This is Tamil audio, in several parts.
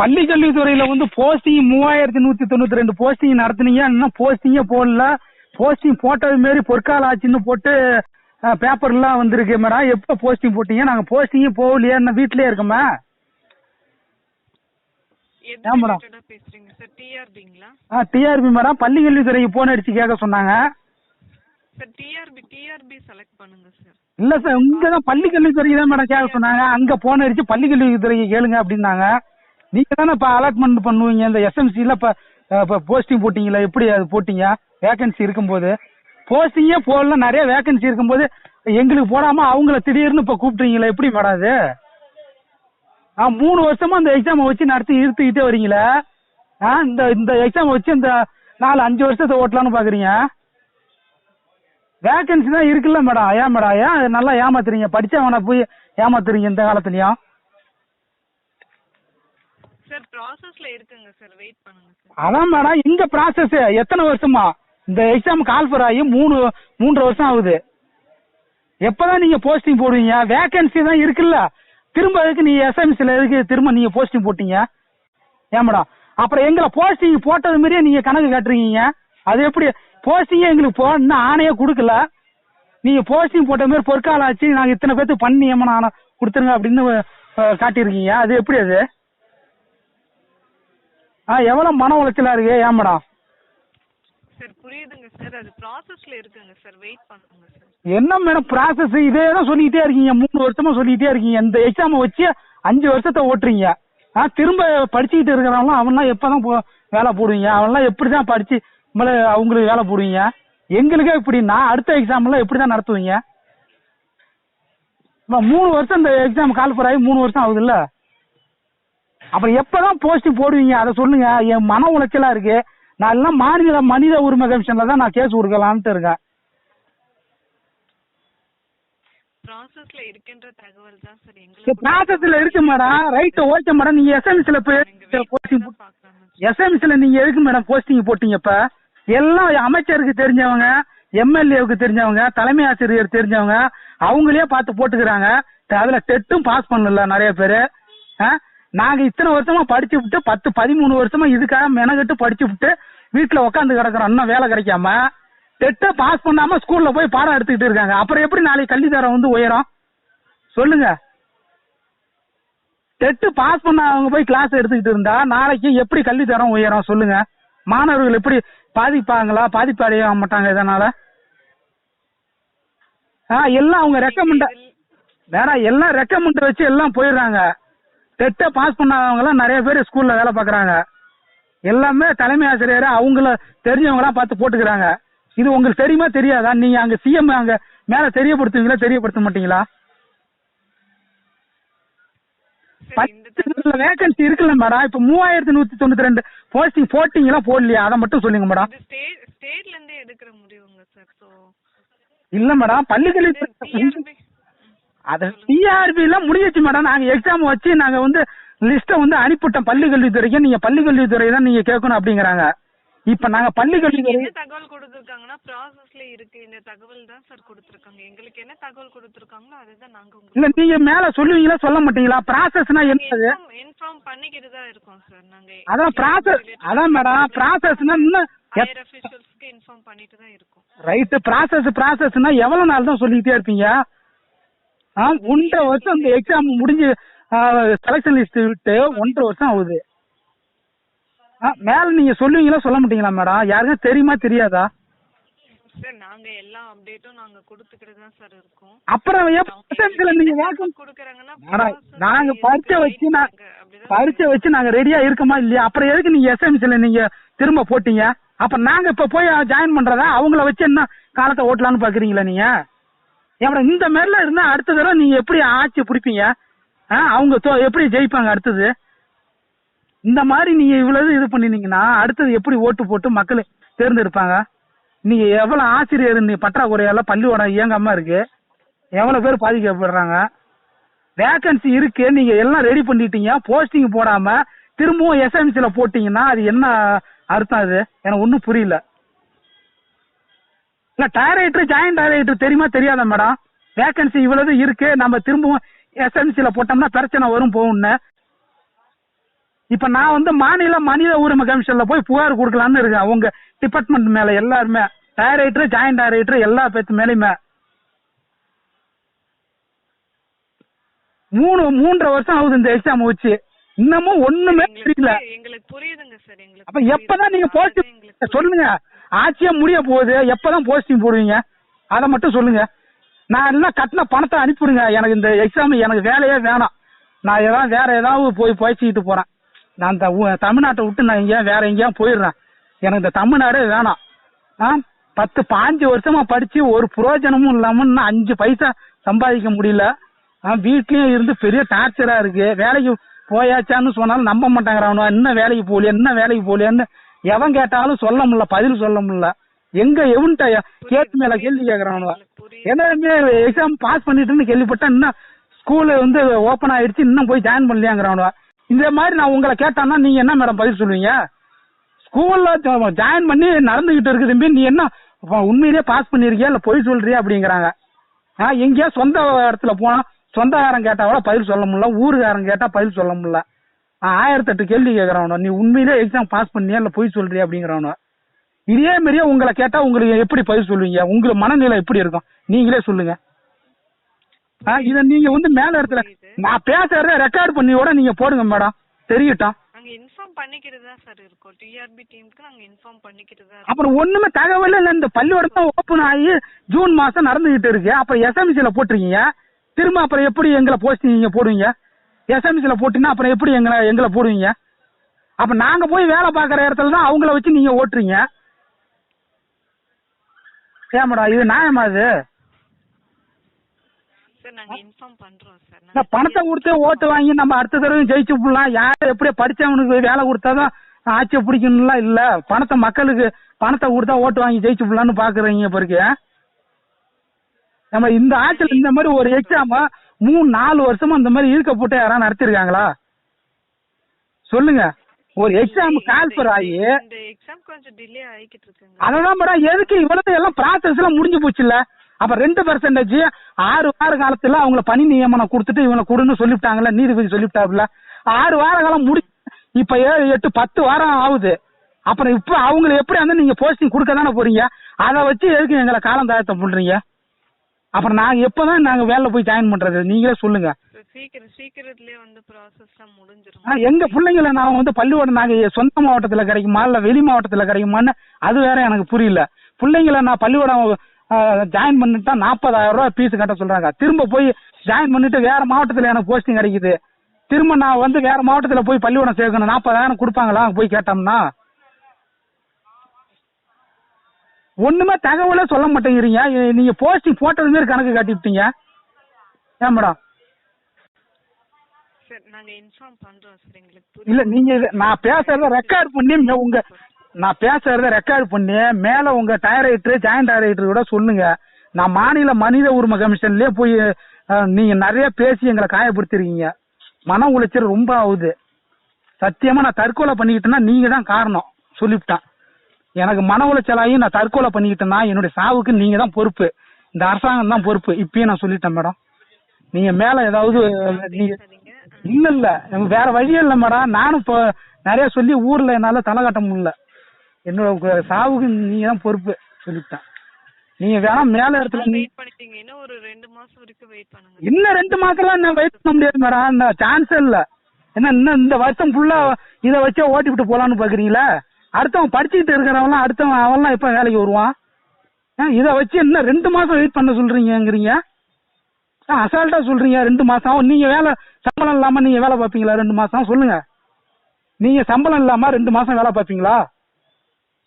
பள்ளி கல்வித்துறையில வந்து போஸ்டிங் மூவாயிரத்தி நூத்தி தொண்ணூத்தி ரெண்டு போஸ்டிங் நடத்துனீங்க. இன்னும் போஸ்டிங்கே போடல. போஸ்டிங் போட்டது மாரி பொற்கால ஆச்சுன்னு போட்டு பேப்பர் எல்லாம் வந்திருக்கு மேடம். எப்ப போஸ்டிங் போட்டீங்க? நாங்க போஸ்டிங்கே போகலையே. இன்னும் வீட்லயே இருக்கோமா? மேடம்? TRB madam. பள்ளி கல்வித்துறைக்கு போன் அடிச்சு கேட்க சொன்னாங்க. சார் டிஆர்பி டிஆர்பி செலக்ட் பண்ணுங்க சார் இல்ல சார் இங்கதான் பள்ளி கல்வித்துறைக்கு தான் மேடம் கேட்க சொன்னாங்க. அங்க போன அடிச்சு பள்ளி கல்வித்துறைக்கு கேளுங்க அப்படின்னாங்க. நீங்க தானே இப்ப அலாட்மெண்ட் பண்ணுவீங்க. இந்த எஸ்எம்சில இப்ப இப்ப போஸ்டிங் போட்டீங்களா? எப்படி அது போட்டீங்க? வேகன்சி இருக்கும்போது. போஸ்டிங்கே போடல. நிறைய வேகன்சி இருக்கும்போது எங்களுக்கு போடாம அவங்கள திடீர்னு இப்ப கூப்பிட்டுறீங்களா. எப்படி மேடம் அது? ஆ மூணு வருஷமா இந்த எக்ஸாமை வச்சு நடத்தி இழுத்துக்கிட்டே வரீங்களே. ஆ இந்த இந்த எக்ஸாமை வச்சு இந்த நாலு அஞ்சு வருஷத்தை ஓட்டலாம்னு பாக்குறீங்க. வேகன்சி தான் இருக்குல்ல மேடம் ஏன் மேடம் ஏன் அது நல்லா ஏமாத்துறீங்க? படிச்சவனை போய் ஏமாத்துறீங்க இந்த காலத்துலயும்? சார் ப்ராசஸ்ல இருக்குங்க சார் வெயிட் பண்ணுங்க சார் அதான் மேடம் எங்க ப்ராசஸ் எத்தனை வருஷமா? இந்த எக்ஸாம் கால்ஃபர் ஆகி மூணு மூன்றரை வருஷம் ஆகுது. எப்பதான் நீங்க போஸ்டிங் போடுவீங்க? வேகன்சி தான் இருக்குல்ல. திரும்ப எதுக்கு நீங்க எஸ்எம்சில எதுக்கு திரும்ப நீங்க போஸ்டிங் போட்டீங்க? ஏன் மேடம் அப்புறம் எங்களை போஸ்டிங் போட்டது மாதிரியே நீங்க கணக்கு காட்டுறீங்க. அது எப்படி? போஸ்டிங்கே எங்களுக்கு போ இன்னும் ஆணையே கொடுக்கல. நீங்க போஸ்டிங் போட்ட மாதிரி பொற்கால ஆச்சு நாங்க இத்தனை பேர்த்துக்கு பண்ணி ஏமா நான் கொடுத்துருங்க அப்படின்னு காட்டியிருக்கீங்க. அது எப்படி அது? ஆ எவ்வளவு மன உளைச்சலா இருக்கு? ஏன் மேடம் சார் புரியுதுங்க சார் அது ப்ராசஸ்ல இருக்குங்க சார் வெயிட் பண்ணுங்க சார் என்ன மேடம் ப்ராசஸ் இதே தான் சொல்லிக்கிட்டே இருக்கீங்க. மூணு வருஷமா சொல்லிக்கிட்டே இருக்கீங்க. இந்த எக்ஸாமை வச்சு அஞ்சு வருஷத்தை ஓட்டுறீங்க. ஆ திரும்ப படிச்சுக்கிட்டு இருக்கிறவங்களாம் அவன்லாம் எப்பதான் போ- வேலை போடுவீங்க? அவன்லாம் எப்படி தான் படிச்சு மேலே அவங்களுக்கு வேலை போடுவீங்க. எங்களுக்கே இப்படின்னா அடுத்த எக்ஸாம்லாம் எப்படி தான் நடத்துவீங்க? மூணு வருஷம் இந்த எக்ஸாம் கால்ஃபர் ஆகி மூணு வருஷம் ஆகுதுல்ல? அப்புறம் எப்பதான் போஸ்டிங் போடுவீங்க? அதை சொல்லுங்க. என் மன உளைச்சலா இருக்கு. நான் எல்லாம் மாநில மனித உரிமை கமிஷன்ல தான் நான் கேஸ் கொடுக்கலான்ட்டு இருக்கேன். ப்ராசஸ்ல இருக்கின்ற தகவல் தான் சார் இந்த எங்களுக்கு ப்ராசஸ்ல இருக்கு மேடம் ரைட் ஓகே மேடம் நீங்க எஸ்எம்சில போய் போஸ்டிங் எஸ்எம்சில நீங்க எதுக்கு மேடம் போஸ்டிங் போட்டீங்க இப்ப? எல்லாம் அமைச்சருக்கு தெரிஞ்சவங்க எம்எல்ஏவுக்கு தெரிஞ்சவங்க தலைமை ஆசிரியர் தெரிஞ்சவங்க அவங்களே பார்த்து போட்டுக்கிறாங்க. அதுல டெட்டும் பாஸ் பண்ணல நிறைய பேரு. ஆ? நாங்க இத்தனை வருஷமா படிச்சு விட்டு பத்து பதிமூணு வருஷமா இதுக்காக மெனகட்டு படிச்சு விட்டு வீட்டுல உட்காந்து கிடக்குறோம். இன்னும் வேலை கிடைக்காம. டெட்டை பாஸ் பண்ணாம ஸ்கூல்ல போய் பாடம் எடுத்துக்கிட்டு இருக்காங்க. அப்புறம் எப்படி நாளைக்கு கல்வித்தரம் வந்து உயரும்? சொல்லுங்க. டெட்டு பாஸ் பண்ண அவங்க போய் கிளாஸ் எடுத்துக்கிட்டு இருந்தா நாளைக்கு எப்படி கல்வி தரம் உயரும்? சொல்லுங்க. மாணவர்கள் எப்படி பாதிப்பாங்களா? பாதிப்பு அடைய மாட்டாங்க இதனால? ஆ எல்லாம் அவங்க ரெக்கமெண்ட் வேற எல்லாம் ரெக்கமெண்ட் வச்சு எல்லாம் போயிடுறாங்க. டெட்டை பாஸ் பண்ணாதவங்க எல்லாம் நிறைய பேர் ஸ்கூல்ல வேலை பார்க்கறாங்க. எல்லாமே தலைமை ஆசிரியர் அவங்கள தெரிஞ்சவங்களா பார்த்து போட்டுக்கிறாங்க. இது உங்களுக்கு தெரியுமா தெரியாதா? நீங்க அங்க சிஎம் அங்க மேல தெரியப்படுத்துவீங்களா தெரியப்படுத்த மாட்டீங்களா? பத்து வேகன்சி இருக்குல்ல மேடம் இப்ப மூவாயிரத்தி நூத்தி தொண்ணூத்தி ரெண்டு போஸ்டிங் போட்டீங்களா போடலையா அதை மட்டும் சொல்லுங்க மேடம் ஸ்டேட்ல இருந்தே எடுக்கிற முடிவுங்க சார் ஸோ இல்ல மேடம் பள்ளிக்கல்வி அது டிஆர்பி எல்லாம் முடிஞ்சிச்சு மேடம் நாங்க எக்ஸாம் வச்சு நாங்க வந்து லிஸ்ட வந்து அனுப்பிவிட்டோம் பள்ளி கல்வித்துறைக்கு நீங்க பள்ளி கல்வித்துறை தான் நீங்க கேட்கணும் அப்படிங்கறாங்க. இப்ப நாங்க பள்ளி என்ன தகவல் கொடுத்துருக்காங்கன்னா ப்ராசஸ்ல இருக்கு. இந்த தகவல் தான் சார் கொடுத்துருக்காங்க. எங்களுக்கு என்ன தகவல் கொடுத்துருக்காங்களோ அதுதான் நாங்க இல்ல நீங்க மேல சொல்லுவீங்களா சொல்ல மாட்டீங்களா? ப்ராசஸ்னா என்னது? பண்ணிக்கிட்டு தான் இருக்கோம் சார் நாங்க அதான் ப்ராசஸ் அதான் மேடம் ப்ராசஸ்னா இன்னும் ஹையர் அஃபிஷியல்ஸ்க்கு இன்ஃபார்ம் பண்ணிட்டு தான் இருக்கோம். எவ்வளவு நாள் தான் சொல்லிக்கிட்டே இருப்பீங்க? ஆ ஒன்றரை வருஷம் இந்த எக்ஸாம் முடிஞ்சு செலக்ஷன் லிஸ்ட் விட்டு ஒன்றரை வருஷம் ஆகுது. மேல நீங்க சொல்லுவீங்களா சொல்ல மாட்டீங்களா மேடம் யாருக்கும் தெரியுமா தெரியாதா? சார் நாங்க எல்லா அப்டேட்டும் நாங்க கொடுத்துக்கிட்டு தான் சார் இருக்கோம். அப்புறம் எப்ப நீங்க வேகம் கொடுக்குறாங்கன்னா நாங்க வச்சு அப்படிதான் பரீட்சை வச்சு நாங்க ரெடியா இருக்கோமா இல்லையா? அப்புறம் எதுக்கு நீங்க எஸ்எம்சில நீங்க திரும்ப போட்டீங்க? அப்ப நாங்க இப்ப போய் ஜாயின் பண்றதா? அவங்கள வச்சு என்ன காலத்தை ஓட்டலாம்னு பாக்குறீங்களா நீங்க? ஏன் இந்த மாதிரிலாம் இருந்தா அடுத்த தடவை நீங்க எப்படி ஆட்சி பிடிப்பீங்க? அவங்க எப்படி ஜெயிப்பாங்க அடுத்தது? இந்த மாதிரி நீங்க இவ்வளவு இது பண்ணினீங்கன்னா அடுத்தது எப்படி ஓட்டு போட்டு மக்கள் தேர்ந்தெடுப்பாங்க? நீ எவ்வளவு ஆசிரியர் நீ பற்றாக்குறையால பள்ளிக்கூடம் இயங்காம இருக்கு? எவ்வளவு பேர் பாதிக்கப்படுறாங்க? வேகன்சி இருக்கு நீங்க எல்லாம் ரெடி பண்ணிட்டீங்க போஸ்டிங் போடாம திரும்பவும் எஸ்எம்சில போட்டீங்கன்னா அது என்ன அர்த்தம் அது? எனக்கு ஒன்றும் புரியல. இல்ல டைரக்டர் ஜாயின்ட் டைரக்டர் தெரியுமா தெரியாத மேடம் வேகன்சி இவ்வளவு இருக்கு நம்ம திரும்பவும் எஸ்எம்சில போட்டோம்னா பிரச்சனை வரும் போகும்னு. இப்ப நான் வந்து மாநில மனித உரிமை கமிஷன்ல போய் புகார் கொடுக்கலாம்னு இருக்கேன். உங்க டிபார்ட்மெண்ட் மேல எல்லாருமே. டைரக்டர் ஜாயிண்ட் டைரக்டர் எல்லா பேத்து மேலயுமே. மூணு மூன்றரை வருஷம் ஆகுது இந்த எக்ஸாம் வச்சு இன்னமும் ஒண்ணுமே தெரியல எங்களுக்கு புரியுதுங்க சார் எங்களுக்கு அப்ப எப்பதான் நீங்க. போஸ்டிங் சொல்லுங்க. ஆட்சியா முடிய போகுது. எப்பதான் போஸ்டிங் போடுவீங்க? அதை மட்டும் சொல்லுங்க. நான் எல்லாம் கட்டின பணத்தை அனுப்பிடுங்க எனக்கு இந்த எக்ஸாம் எனக்கு வேலையே வேணாம். நான் ஏதாவது வேற ஏதாவது போய் பயிற்சிக்கிட்டு போறேன். நான் தமிழ்நாட்டை விட்டு நான் எங்கேயா வேற எங்கேயா போயிடுறேன். எனக்கு இந்த தமிழ்நாடே வேணாம். ஆ? பத்து பாஞ்சு வருஷமா படிச்சு ஒரு புரோஜனமும் இல்லாம இன்னும் அஞ்சு பைசா சம்பாதிக்க முடியல. ஆ, வீட்லயும் இருந்து பெரிய டார்ச்சரா இருக்கு. வேலைக்கு போயாச்சான்னு சொன்னாலும் நம்ப மாட்டாங்கிறான்? இன்னும் வேலைக்கு போலியா இன்னும் வேலைக்கு போலியான்னு எவன் கேட்டாலும் சொல்ல முடியல பதில் சொல்ல முடியல. எங்க எவன்ட்ட கேட்டு மேல கேள்வி கேக்குறானுவ எங்களுக்கு எக்ஸாம் பாஸ் பண்ணிட்டுன்னு கேள்விப்பட்டா இன்னும் ஸ்கூல் வந்து ஓபன் ஆயிடுச்சு இன்னும் போய் ஜாயின் பண்ணலையாங்கிறானுவா இந்த மாதிரி நான் உங்களை கேட்டான்னா நீங்க என்ன மேடம் பதில் சொல்லுவீங்க? ஸ்கூல்ல ஜாயின் பண்ணி நடந்துகிட்டு இருக்கு தம்பி. நீ என்ன உண்மையிலேயே பாஸ் பண்ணிருக்கியா இல்ல பொய் சொல்றியா அப்படிங்கிறாங்க. ஆ எங்கேயா சொந்த இடத்துல போனா சொந்தக்காரன் கேட்டா கூட பதில் சொல்ல முடியல. ஊருக்காரன் கேட்டா பதில் சொல்ல முடியல. ஆயிரத்தி ஆயிரத்தெட்டு கேள்வி கேட்கறவனோ நீ உண்மையிலேயே எக்ஸாம் பாஸ் பண்ணியா இல்ல பொய் சொல்றியா அப்படிங்கிறவனோ இதே மாதிரியே உங்களை கேட்டா உங்களுக்கு எப்படி பதில் சொல்லுவீங்க? உங்களுக்கு மனநிலை எப்படி இருக்கும்? நீங்களே சொல்லுங்க. இத நீங்க வந்து மேல இடத்துல நான் பேசுறத ரெக்கார்ட் பண்ணி கூட நீங்க போடுங்க மேடம். தெரியட்டும் நாங்க இன்ஃபார்ம் பண்ணிக்கிட்டு தான் சார் இருக்கோம் டிஆர்பி டீமுக்கு நாங்க இன்ஃபார்ம் பண்ணிக்கிட்டு தான் அப்புறம் ஒண்ணுமே தகவல் இல்ல. இந்த பள்ளிக்கூடம் ஓபன் ஆகி ஜூன் மாசம் நடந்துகிட்டு இருக்கு. அப்புறம் எஸ்எம்சில போட்டிருக்கீங்க. திரும்ப அப்புறம் எப்படி எங்களை போஸ்டிங் நீங்க போடுவீங்க? எஸ்எம்சில போட்டீங்கன்னா அப்புறம் எப்படி எங்களை எங்களை போடுவீங்க? அப்ப நாங்க போய் வேலை பார்க்குற இடத்துல தான் அவங்கள வச்சு நீங்க ஓட்டுறீங்க. ஏன் மேடம் இது நியாயமா இது? சார் நாங்க இன்ஃபார்ம் பண்றோம் சார். இந்த பணத்தை கொடுத்து ஓட்டு வாங்கி நம்ம அடுத்த தடவை ஜெயிச்சு போடலாம் யார் எப்படி படிச்சவனுக்கு வேலை கொடுத்தாதான் ஆட்சியை பிடிக்கணும்லாம் இல்ல. பணத்தை மக்களுக்கு பணத்தை கொடுத்தா ஓட்டு வாங்கி ஜெயிச்சு போடலாம்னு பாக்குறீங்க பிறகு நம்ம இந்த ஆட்சியில் இந்த மாதிரி ஒரு எக்ஸாம மூணு நாலு வருஷமா இந்த மாதிரி ஈர்க்க போட்டு யாராவது நடத்திருக்காங்களா? சொல்லுங்க. ஒரு எக்ஸாம் கால்பர் ஆகி எக்ஸாம் கொஞ்சம் டிலே ஆகிக்கிட்டு இருக்குங்க. அததான் மேடம் எதுக்கு இவ்வளவு எல்லாம் ப்ராசஸ் எல்லாம் முடிஞ்சு போச்சுல்ல? அப்ப ரெண்டு பெர்சன்டேஜ் ஆறு வார காலத்துல அவங்கள பணி நியமனம் கொடுத்துட்டு இவனை கொடுன்னு சொல்லிவிட்டாங்கல்ல? நீதிபதி சொல்லிவிட்டாப்ல ஆறு வார காலம் முடி இப்ப ஏழு எட்டு பத்து வாரம் ஆகுது. அப்புறம் இப்ப அவங்கள எப்படி வந்து நீங்க போஸ்டிங் கொடுக்க தானே போறீங்க? அதை வச்சு எதுக்கு எங்களை காலம் தாழ்த்த பண்றீங்க? அப்புறம் நாங்க எப்பதான் நாங்க வேலை போய் ஜாயின் பண்றது? நீங்களே சொல்லுங்க. சீக்கிரம் சீக்கிரத்திலே வந்து ப்ராசஸ்லாம் முடிஞ்சிரும். ஆனா, எங்க பிள்ளைங்களை நான் வந்து பள்ளிக்கூடம் நாங்க சொந்த மாவட்டத்துல கிடைக்குமா இல்ல வெளி மாவட்டத்துல கிடைக்குமான்னு அது வேற எனக்கு புரியல. பிள்ளைங்களை நான் பள்ளிக்கூடம் ஜாயின் பண்ணிட்டா நாற்பதாயிரம் ரூபாய் ஃபீஸ் கட்ட சொல்றாங்க. திரும்ப போய் ஜாயின் பண்ணிட்டு வேற மாவட்டத்துல எனக்கு போஸ்டிங் கிடைக்குது. திரும்ப நான் வந்து வேற மாவட்டத்துல போய் பள்ளிக்கூடம் சேர்க்கணும். நாற்பதாயிரம் கொடுப்பாங்களா? போய் கேட்டோம்னா. ஒண்ணுமே தகவலே சொல்ல மாட்டேங்கிறீங்க. நீங்க போஸ்டிங் போட்டது மாதிரி கணக்கு காட்டிவிட்டீங்க ஏன் மேடம்? இல்ல நீங்க நான் பேசுறத ரெக்கார்ட் பண்ணி உங்க நான் பேசுறத ரெக்கார்ட் பண்ணி மேல உங்க டைரக்டர் ஜாயிண்ட் டைரக்டர் கூட சொல்லுங்க. நான் மாநில மனித உரிமை கமிஷன்லயே போய் நீங்க நிறைய பேசி எங்களை காயப்படுத்திருக்கீங்க. மன உளைச்சல் ரொம்ப ஆகுது. சத்தியமா நான் தற்கொலை பண்ணிக்கிட்டேன்னா நீங்க தான் காரணம் சொல்லிவிட்டேன். எனக்கு மன உளைச்சலாகி நான் தற்கொலை பண்ணிக்கிட்டேன்னா என்னுடைய சாவுக்கு நீங்க தான் பொறுப்பு. இந்த அரசாங்கம் தான் பொறுப்பு. இப்பயும் நான் சொல்லிட்டேன் மேடம். நீங்க மேல ஏதாவது நீங்க இல்ல இல்ல. வேற வழியே இல்ல மேடம். நானும் இப்போ நிறைய சொல்லி ஊர்ல என்னால தலை காட்ட முடியல. என்னோட சாவுக்கு நீங்க தான் பொறுப்பு சொல்லிட்டேன் நீங்க வேணா மேல இடத்துல வெயிட் பண்ணிட்டீங்க. இன்னும் ஒரு ரெண்டு மாசம் வரைக்கும் வெயிட் பண்ணுங்க. இன்னும் ரெண்டு மாசம்லாம் என்ன வெயிட் பண்ண முடியாது மேடம். இந்த சான்ஸே இல்ல. என்ன இன்னும் இந்த வருஷம் ஃபுல்லா இதை வச்சே ஓட்டி விட்டு போலான்னு பாக்குறீங்களா? அடுத்தவன் படிச்சுக்கிட்டு இருக்கிறவன்லாம் அடுத்தவன் அவன்லாம் எப்ப வேலைக்கு வருவான்? இதை வச்சு இன்னும் ரெண்டு மாசம் வெயிட் பண்ண சொல்றீங்கங்கிறீங்க? அசால்ட்டா சொல்றீங்க ரெண்டு மாசம். நீங்க வேலை சம்பளம் இல்லாம நீங்க வேலை பார்ப்பீங்களா? ரெண்டு மாசம். சொல்லுங்க. நீங்க சம்பளம் இல்லாம ரெண்டு மாசம் வேலை பார்ப்பீங்களா?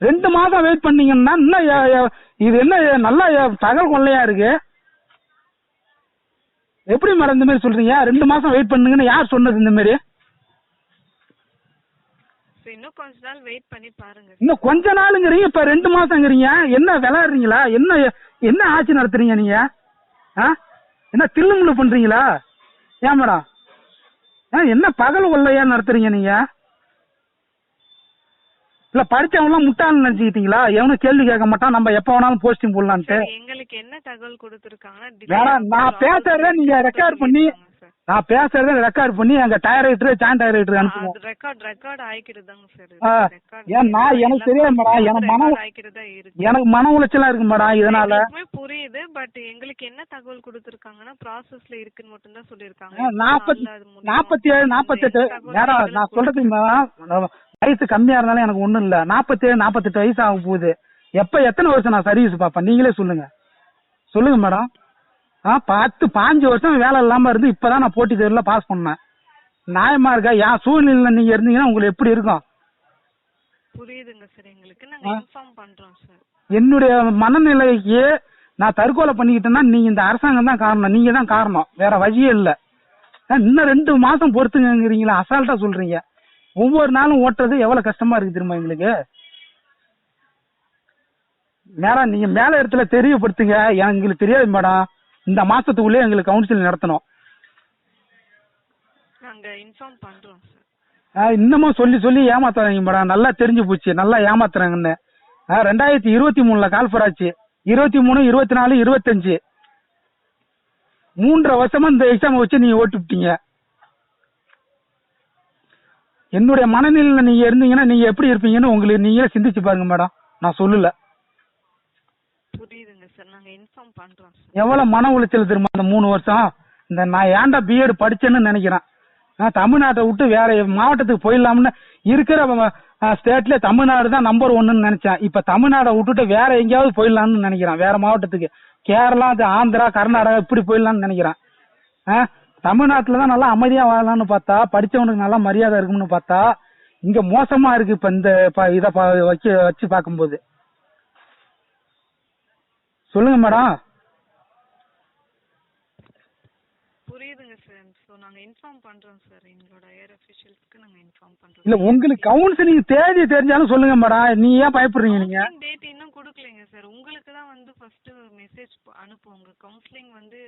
ரெண்டு மாசம் வெயிட் பண்ணீங்கன்னா இன்னும் இது என்ன நல்லா தகவல் கொள்ளையா இருக்கு? எப்படி மேடம் இந்த மாதிரி சொல்றீங்க? ரெண்டு மாசம் வெயிட் பண்ணுங்கன்னு யார் சொன்னது இந்த மாதிரி? இன்னும் கொஞ்ச நாள் வெயிட் பண்ணி பாருங்க இன்னும் கொஞ்ச நாளுங்கிறீங்க இப்ப ரெண்டு மாசங்கிறீங்க என்ன விளையாடுறீங்களா? என்ன என்ன ஆட்சி நடத்துறீங்க நீங்க? என்ன தில்லுமுள்ளு பண்றீங்களா? ஏன் மேடம் என்ன பகல் கொள்ளையா நடத்துறீங்க நீங்க? இல்ல படிச்சவங்களாம் முட்டாள்னு நினைச்சுக்கிட்டீங்களா? எவனும் கேள்வி கேட்க மாட்டான். நம்ம எப்ப வேணாலும் போஸ்டிங் போடலான்ட்டு. எங்களுக்கு என்ன தகவல் கொடுத்துருக்காங்கன்னா வேணாம், நான் பேசுறத நீங்க record பண்ணி- நான் பேசுறத ரெக்கார்ட் பண்ணி எங்க டைரக்டர் ஜாயிண்ட் டைரக்டர் அனுப்புவோம். ரெக்கார்ட் ரெக்கார்ட் ஆயிக்கிறதாங்க சார் ஏன் நான் எனக்கு தெரியாது மேடம். எனக்கு மன எனக்கு மன உளைச்சலா இருக்கு மேடம் இதனால. புரியுது பட் எங்களுக்கு என்ன தகவல் கொடுத்திருக்காங்கன்னா ப்ராசஸ்ல இருக்குன்னு மட்டும் தான் சொல்லிருக்காங்க ஆ, நாப்பத்தி நாற்பத்தி ஏழு நாற்பத்தெட்டு மேடம் நான் சொல்றது மேடம் வயசு கம்மியா இருந்தாலும் எனக்கு ஒண்ணும் இல்ல. நாற்பத்தி ஏழு நாற்பத்தெட்டு வயசு ஆக போகுது. எப்ப எத்தனை வருஷம் நான் சர்வீஸ் பார்ப்பேன்? நீங்களே சொல்லுங்க. சொல்லுங்க மேடம் ஆ பத்து பாஞ்சு வருஷம் வேலை இல்லாம இருந்து இப்பதான் நான் போட்டி தேர்வுல பாஸ் பண்ணேன். நியாயமா இருக்கா? என் சூழ்நிலையில நீங்க இருந்தீங்கன்னா உங்களுக்கு எப்படி இருக்கும்? புரியுதுங்க சார் எங்களுக்கு நாங்க இன்ஃபார்ம் பண்றோம் சார் என்னுடைய மனநிலைக்கு நான் தற்கொலை பண்ணிக்கிட்டேன்னா நீங்க இந்த அரசாங்கம் தான் காரணம். நீங்க தான் காரணம். வேற வழியே இல்ல. இன்னும் ரெண்டு மாசம் பொறுத்துங்கிறீங்களா அசால்ட்டா சொல்றீங்க. ஒவ்வொரு நாளும் ஓட்டுறது எவ்வளவு கஷ்டமா இருக்கு தெரியுமா எங்களுக்கு? மேடம் நீங்க மேல இடத்துல தெரியப்படுத்துங்க. எங்களுக்கு தெரியாது மேடம். இந்த மாசத்துக்குள்ளே எங்களுக்கு கவுன்சிலிங் நடத்தணும். நாங்க இன்ஃபார்ம் பண்றோம் இன்னமும் சொல்லி சொல்லி ஏமாத்துறாங்க மேடம். நல்லா தெரிஞ்சு போச்சு. நல்லா ஏமாத்துறாங்கன்னு. ரெண்டாயிரத்தி இருபத்தி மூணுல கால்ஃபர் ஆச்சு. இருபத்தி மூணு இருபத்தி நாலு இருபத்தஞ்சு மூன்றரை வருஷமா இந்த எக்ஸாம் வச்சு நீங்க ஓட்டு விட்டீங்க. என்னுடைய மனநிலையில நீங்க இருந்தீங்கன்னா நீங்க எப்படி இருப்பீங்கன்னு உங்களுக்கு நீங்களே சிந்திச்சு பாருங்க மேடம். நான் சொல்லல. புரியுதுங்க சார். நாங்க இன்ஃபார்ம் பண்றோம் எவ்வளவு மன உளைச்சல் தெரியுமா அந்த மூணு வருஷம்? இந்த நான் ஏன்டா பிஎட் படிச்சேன்னு நினைக்கிறேன். நான் தமிழ்நாட்டை விட்டு வேற மாவட்டத்துக்கு போயிடலாம்னு இருக்கிற ஸ்டேட்ல தமிழ்நாடு தான் நம்பர் ஒன்னுன்னு நினைச்சேன். இப்ப தமிழ்நாடை விட்டுட்டு வேற எங்கேயாவது போயிடலாம்னு நினைக்கிறேன். வேற மாவட்டத்துக்கு. கேரளா ஆந்திரா கர்நாடகா இப்படி போயிடலாம்னு நினைக்கிறேன். தமிழ்நாட்டுல தான் நல்லா அமைதியா வாழலாம்னு பார்த்தா படிச்சவனுக்கு நல்லா மரியாதை இருக்கும்னு பார்த்தா இங்க மோசமா இருக்கு இப்ப இந்த இத வச்சு வச்சு பார்க்கும்போது. சொல்லுங்க மேடம். புரியுதுங்க சார். நாங்க இன்ஃபார்ம் பண்றோம் சார். எங்களோட ஏர் அஃபிஷியல்ஸ்க்கு நாங்க இன்ஃபார்ம் பண்றோம் இல்ல உங்களுக்கு கவுன்சிலிங் தேதி தெரிஞ்சாலும் சொல்லுங்க மேடம். நீ ஏன் பயப்படுறீங்க நீங்க? டேட் இன்னும் கொடுக்கலைங்க சார். உங்களுக்கு தான் வந்து ஃபர்ஸ்ட் மெசேஜ் அனுப்புவாங்க கவுன்சிலிங் வந்து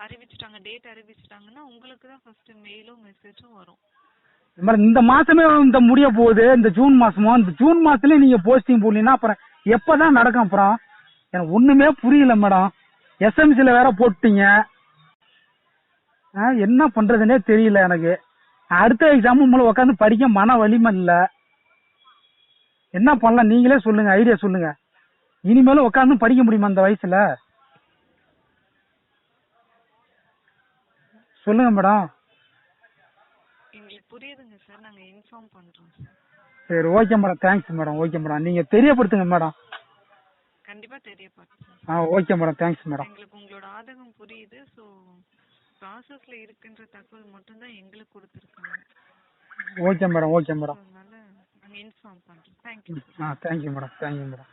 அறிவிச்சிட்டாங்க டேட் அறிவிச்சிட்டாங்கன்னா உங்களுக்கு தான் ஃபர்ஸ்ட் மெயிலும் மெசேஜும் வரும். மேடம் இந்த மாசமே இந்த முடிய போகுது இந்த ஜூன் மாசமா இந்த ஜூன் மாசத்துலயே நீங்க போஸ்டிங் போடலீங்கன்னா அப்புறம் எப்பதான் நடக்கும் அப்புறம்? எனக்கு ஒண்ணுமே புரியல மேடம். எஸ்எம்சில வேற போட்டீங்க. ஆ, என்ன பண்றதுனே தெரியல எனக்கு. அடுத்த எக்ஸாம் உங்களை உட்காந்து படிக்க மன வலிமை இல்ல. என்ன பண்ணலாம்? நீங்களே சொல்லுங்க ஐடியா சொல்லுங்க. இனிமேலும் உட்காந்து படிக்க முடியுமா அந்த வயசுல? சொல்லுங்க மேடம். எங்களுக்கு புரியுதுங்க சார். நாங்க இன்ஃபார்ம் பண்றோம் சார். சரி okay madam. Thanks madam. Okay madam. நீங்க தெரியப்படுத்துங்க மேடம். கண்டிப்பா தெரியப்படுத்தும் ஆ ஓகே மேடம். Thanks madam. எங்களுக்கு உங்களோட ஆதகம் புரியுது. ஸோ ப்ராசஸ்ல இருக்குன்ற தகவல் மட்டும்தான் எங்களுக்கு கொடுத்துருக்காங்க. Okay madam. Okay madam. அதனால நாங்க இன்ஃபார்ம் பண்றோம். Thank you ah thank you madam. Thank you madam.